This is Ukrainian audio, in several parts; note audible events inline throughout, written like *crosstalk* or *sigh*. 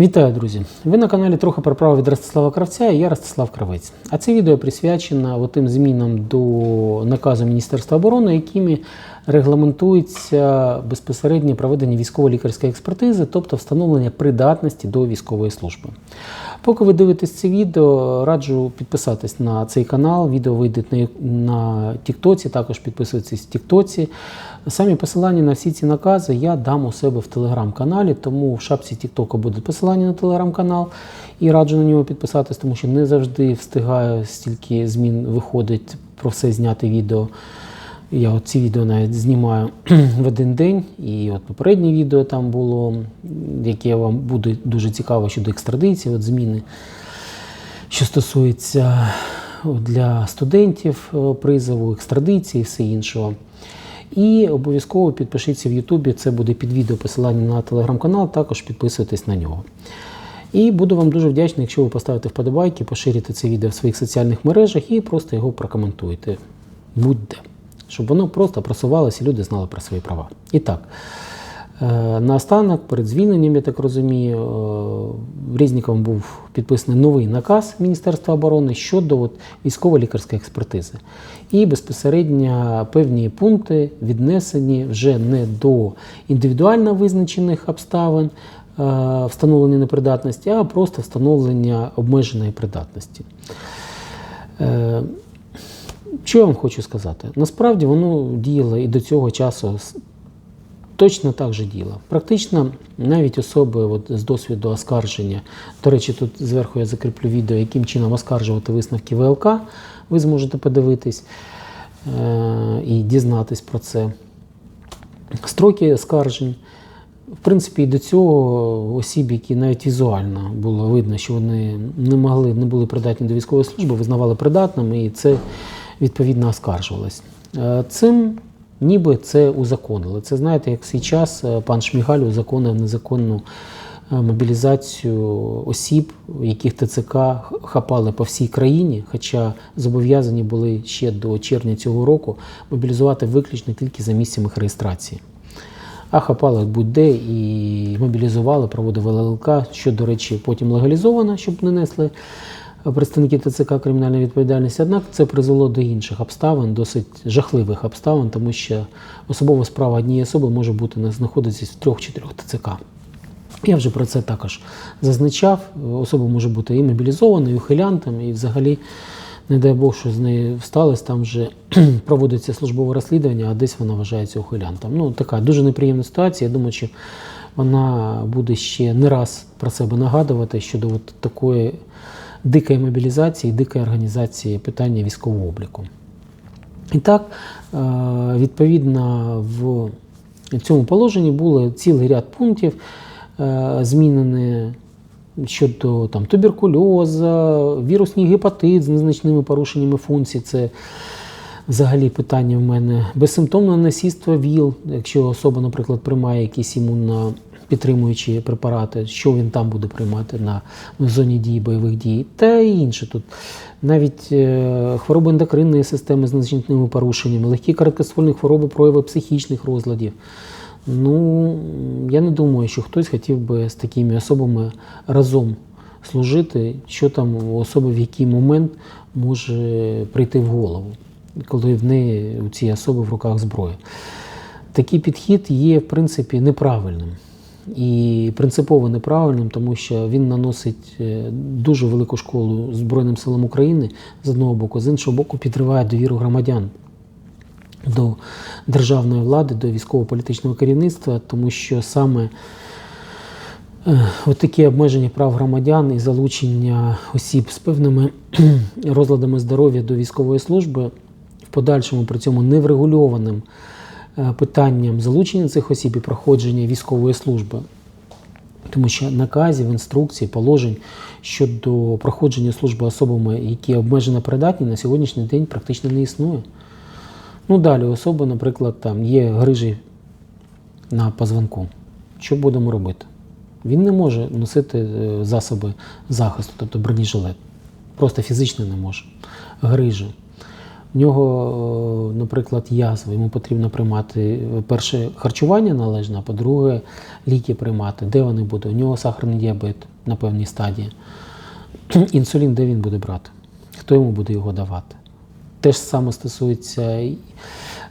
Вітаю, друзі! Ви на каналі трохи про право від Ростислава Кравця і я Ростислав Кравець. А це відео присвячено тим змінам до наказу Міністерства оборони, якими регламентується безпосереднє проведення військово-лікарської експертизи, тобто встановлення придатності до військової служби. Поки ви дивитесь це відео, раджу підписатись на цей канал. Відео вийде на, Тіктоці, також підписуйтесь в Тіктоці. Самі посилання на всі ці накази я дам у себе в телеграм-каналі, тому в шапці Тіктока буде посилання на телеграм-канал і раджу на нього підписатись, тому що не завжди встигаю стільки змін виходить про все зняти відео. Я от ці відео навіть знімаю *clears throat* в один день, і от попереднє відео там було, яке вам буде дуже цікаво щодо екстрадиції, от зміни, що стосується для студентів призову, екстрадиції і все іншого. І обов'язково підпишіться в Ютубі, це буде під відео посилання на телеграм-канал, також підписуйтесь на нього. І буду вам дуже вдячний, якщо ви поставите вподобайки, поширите це відео в своїх соціальних мережах і просто його прокоментуєте. Будь-де. Щоб воно просто просувалося і люди знали про свої права. І так, е, наостанок, перед звільненням, я так розумію, е, Резніковим був підписаний новий наказ Міністерства оборони щодо от, військово-лікарської експертизи. І безпосередньо певні пункти віднесені вже не до індивідуально визначених обставин е, встановлення непридатності, а просто встановлення обмеженої придатності. Що я вам хочу сказати? Насправді воно діяло і до цього часу точно так же діяло. Практично навіть особи от, з досвіду оскарження. До речі, тут зверху я закріплю відео, яким чином оскаржувати висновки ВЛК. Ви зможете подивитись е- і дізнатись про це. Строки оскаржень. В принципі, і до цього осіб, які навіть візуально було видно, що вони не могли, не були придатні до військової служби, визнавали придатними, і це відповідно оскаржувалось. Е, Цим ніби це узаконили. Це знаєте, як в свій час е, пан Шмігаль узаконив незаконну е, мобілізацію осіб, яких ТЦК хапали по всій країні, хоча зобов'язані були ще до червня цього року мобілізувати виключно тільки за місцем їх реєстрації. А хапали будь-де і мобілізували, проводили ЛЛК, що, до речі, потім легалізовано, щоб не несли представники ТЦК кримінальної відповідальності. Однак це призвело до інших обставин, досить жахливих обставин, тому що особова справа однієї особи може бути знаходитися в трьох-чотирьох ТЦК. Я вже про це також зазначав. Особа може бути і мобілізованою, і ухилянтом, і взагалі, не дай Бог, що з нею сталося, там вже *clears throat* проводиться службове розслідування, а десь вона вважається ухилянтом. Ну, така дуже неприємна ситуація. Я думаю, що вона буде ще не раз про себе нагадувати щодо от такої дикої мобілізації, дикої організації питання військового обліку. І так, е, відповідно, в цьому положенні було цілий ряд пунктів, е, змінені щодо там, туберкульоза, вірусний гепатит з незначними порушеннями функцій. Це взагалі питання в мене. Безсимптомне насильство ВІЛ, якщо особа, наприклад, приймає якісь імунно підтримуючі препарати, що він там буде приймати на в зоні дії бойових дій, та інше тут. Навіть е, хвороби ендокринної системи з незначними порушеннями, легкі короткоствольні хвороби, прояви психічних розладів. Ну, я не думаю, що хтось хотів би з такими особами разом служити, що там у особи в який момент може прийти в голову, коли в неї у цієї особи в руках зброя. Такий підхід є, в принципі, неправильним. І принципово неправильним, тому що він наносить е, дуже велику школу Збройним силам України з одного боку, з іншого боку, підриває довіру громадян до державної влади, до військово-політичного керівництва, тому що саме е, от такі обмеження прав громадян і залучення осіб з певними *clears throat* розладами здоров'я до військової служби в подальшому при цьому неврегульованим питанням залучення цих осіб і проходження військової служби. Тому що наказів, інструкцій, положень щодо проходження служби особами, які обмежено придатні, на сьогоднішній день практично не існує. Ну далі особа, наприклад, там є грижі на позвонку. Що будемо робити? Він не може носити е, засоби захисту, тобто бронежилет. Просто фізично не може. Грижі. В нього, е, наприклад, язва, йому потрібно приймати е, перше харчування належне, а по-друге, ліки приймати. Де вони будуть? У нього сахарний діабет на певній стадії. *clears throat* Інсулін, де він буде брати? Хто йому буде його давати? Те ж саме стосується е,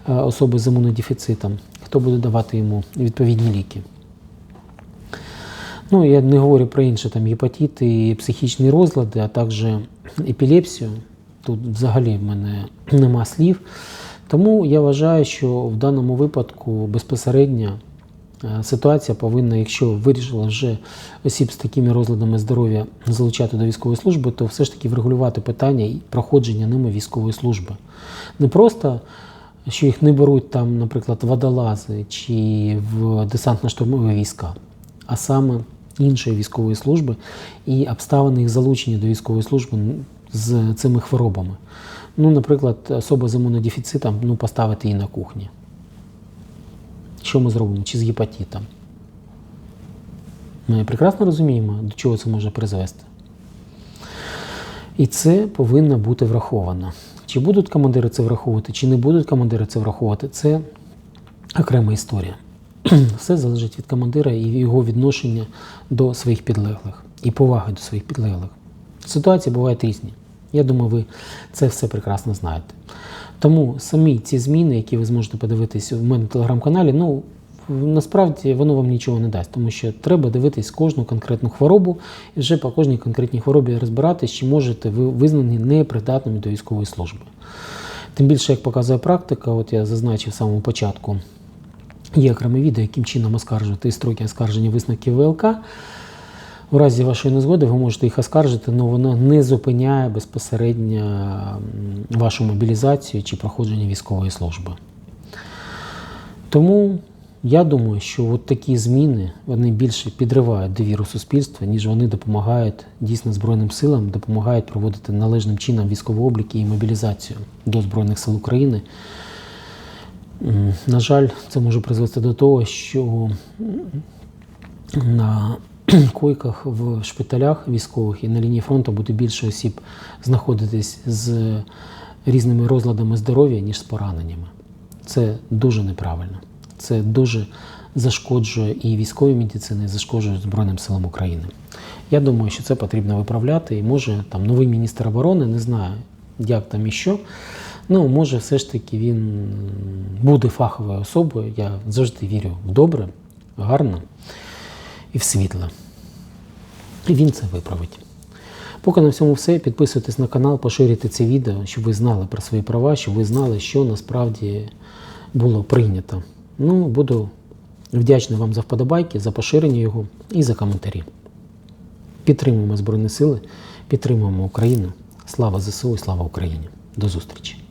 особи з імунодефіцитом. Хто буде давати йому відповідні ліки? Ну, я не говорю про інші там гепатити психічні розлади, а також епілепсію. Тут взагалі в мене *clears throat* нема слів. Тому я вважаю, що в даному випадку безпосередньо е, ситуація повинна, якщо вирішила вже осіб з такими розладами здоров'я залучати до військової служби, то все ж таки врегулювати питання і проходження ними військової служби. Не просто що їх не беруть там, наприклад, водолази чи в десантно-штурмові війська, а саме іншої військової служби і обставини їх залучення до військової служби з цими хворобами. Ну, наприклад, особа з імунодефіцитом ну, поставити її на кухні. Що ми зробимо? Чи з гепатитом? Ми прекрасно розуміємо, до чого це може призвести. І це повинно бути враховано. Чи будуть командири це враховувати, чи не будуть командири це враховувати, це окрема історія. *clears throat* Все залежить від командира і його відношення до своїх підлеглих і поваги до своїх підлеглих. Ситуації бувають різні. Я думаю, ви це все прекрасно знаєте. Тому самі ці зміни, які ви зможете подивитись в мене в телеграм-каналі, ну насправді воно вам нічого не дасть, тому що треба дивитись кожну конкретну хворобу і вже по кожній конкретній хворобі розбиратись, чи можете ви визнані непридатними до військової служби. Тим більше, як показує практика, от я зазначив в самому початку, є окреме відео, яким чином оскаржувати строки оскарження висновків ВЛК. У разі вашої незгоди ви можете їх оскаржити, але воно не зупиняє безпосередньо вашу мобілізацію чи проходження військової служби. Тому я думаю, що от такі зміни вони більше підривають довіру суспільства, ніж вони допомагають дійсно Збройним силам, допомагають проводити належним чином військовий облік і мобілізацію до Збройних сил України. На жаль, це може призвести до того, що на *clears throat* койках в шпиталях військових і на лінії фронту буде більше осіб знаходитись з різними розладами здоров'я, ніж з пораненнями. Це дуже неправильно. Це дуже зашкоджує і військовій медицині, і зашкоджує Збройним силам України. Я думаю, що це потрібно виправляти. І може там новий міністр оборони, не знаю, як там і що. Ну, може, все ж таки він буде фаховою особою. Я завжди вірю в добре, гарно і в світле. І він це виправить. Поки на всьому все. Підписуйтесь на канал, поширюйте це відео, щоб ви знали про свої права, щоб ви знали, що насправді було прийнято. Ну, буду вдячний вам за вподобайки, за поширення його і за коментарі. Підтримуємо Збройні Сили, підтримуємо Україну. Слава ЗСУ і слава Україні! До зустрічі!